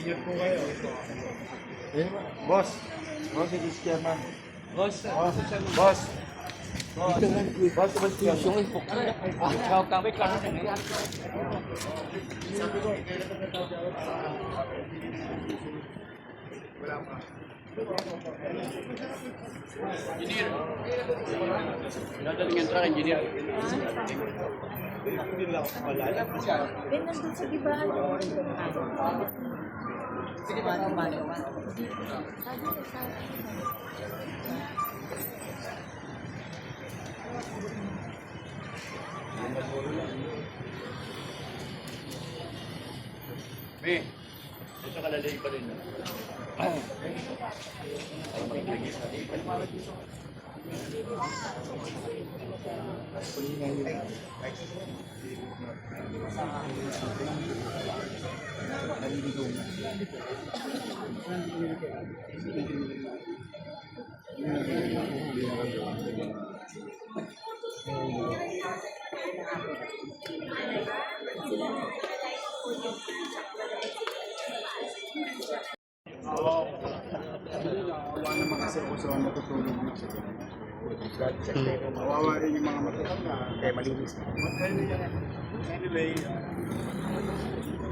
Ingat po kayo. Eh, boss. Boss, it is chairman. Boss, Boss. Boss. Boss, boss, boss, yung ipok. ikaw kami ka na Engineer. Dadaling yung truck, engineer. Ben, nandun sa gibahan yung Sige ba? Sabi ko sa Be, ito kalalay pa rin. Kawawa naman kasi kung saan natutulog na siya. Kawawa rin yung mga matutulog kaya malinis. Anyway, uh,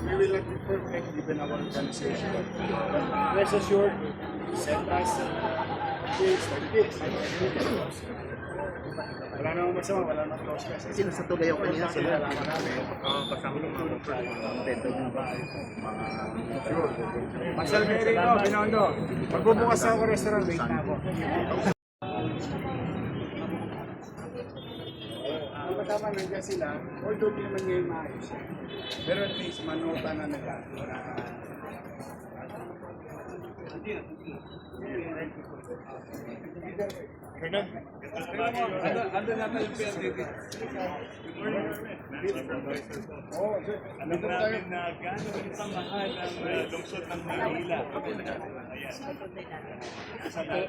we will not be perfect given our organization. But rest assured, set us. Wala namang masama, wala namang close kasi. Sino sa tulay ako kanina? Sila. Kailangan namin, kasama ng mga contento ng bahay. Marcel Merino, Binondo. Magbubukas ako restaurant, wait na ako. Matama nandiyan sila, although di naman ngayon maayos. Pero at least manuta na nila. Oh. Alam namin na gano'n kamahal ang uh, lungsod ng Manila. Ayan. Sa lahat.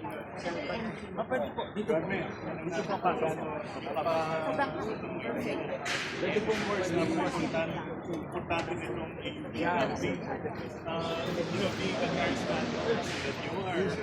Ah, pwede po. Dito po. Dito po pa. Pwede po more na more importante nitong uh,